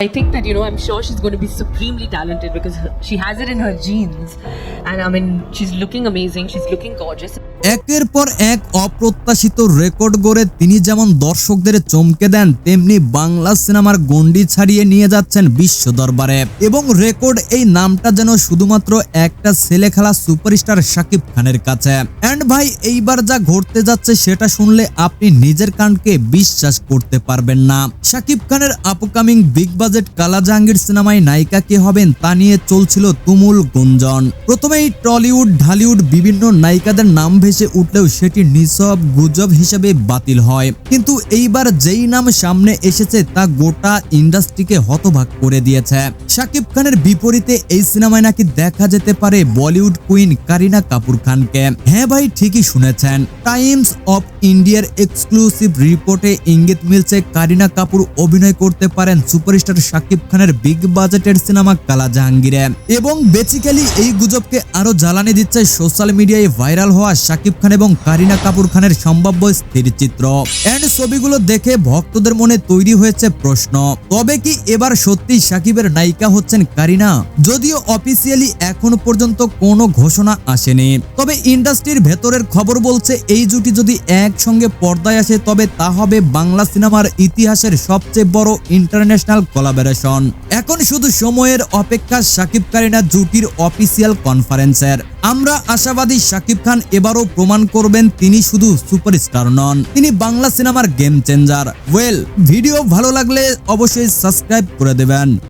I think that, you know, I'm sure she's going to be supremely talented because she has it in her genes. And I mean, she's looking amazing, she's looking gorgeous. একের পর এক অপ্রত্যাশিত record গড়ে তিনি যেমন দর্শকদের চমকে দেন তেমনি বাংলা সিনেমার গণ্ডি ছাড়িয়ে নিয়ে যাচ্ছেন বিশ্ব দরবারে এবং রেকর্ড এই নামটা যেন শুধুমাত্র একটা ছেলে খেলা সুপারস্টার শাকিব খানের কাছে এন্ড ভাই এইবার যা ঘটতে যাচ্ছে সেটা শুনলে আপনি নিজের কানকে বিশ্বাস করতে পারবেন না শাকিব খানের আপকামিং বিগ বাজেট কালা জাহাঙ্গীর সিনেমায় নায়িকা কে হবেন তা নিয়ে চলছিল তুমুল গুঞ্জন। প্রথমেই টলিউড, ঢালিউড বিভিন্ন নায়িকাদের নাম ভেসে উঠলেও সেটি নিছব গুজব হিসেবে বাতিল হয়। কিন্তু এইবার যেই নাম সামনে এসেছে তা গোটা ইন্ডাস্ট্রিকে হতভাগ করে দিয়েছে। শাকিব খানের বিপরীতে এই সিনেমায় নাকি দেখা যেতে পারে বলিউড কুইন কারিনা কাপুর খানকে। হ্যাঁ ভাই, ঠিকই শুনেছেন। টাইমস অফ ইন্ডিয়ার এক্সক্লুসিভ রিপোর্টে ইঙ্গিত মিলছে কারিনা কাপুর অভিনয় করতে পারেন সুপারস্টার শাকিব খানের বিগ বাজেটের সিনেমা কালা জাহাঙ্গীরে এবং বেসিক্যালি এই গুজবকে আরও জ্বালানি দিচ্ছে সোশ্যাল মিডিয়ায় ভাইরাল হওয়া শাকিব খান এবং কারিনা কাপুর খানের সম্ভাব্য স্থির চিত্র। এন্ড ছবিগুলো দেখে ভক্তদের মনে তৈরি হয়েছে প্রশ্ন, তবে কি এবার সত্যি শাকিবের নায়িকা হচ্ছেন কারিনা? যদিও অফিসিয়ালি এখনও পর্যন্ত কোনো ঘোষণা আসেনি। তবে ইন্ডাস্ট্রির ভেতরের খবর বলছে এই জুটি যদি একসঙ্গে পর্দায় আসে, তবে তা হবে বাংলা সিনেমার ইতিহাসের সবচেয়ে বড় ইন্টারন্যাশনাল কোলাবোরেশন এখন শুধু সময়ের অপেক্ষা সাকিব কারিনা জুটির অফিসিয়াল কনফারেন্সের। আমরা আশাবাদী সাকিব খান এবারও প্রমাণ করবেন তিনি শুধু সুপারস্টার নন, তিনি বাংলা সিনেমার গেম চেঞ্জার। ওয়েল, ভিডিও ভালো লাগলে অবশ্যই সাবস্ক্রাইব করে দেবেন।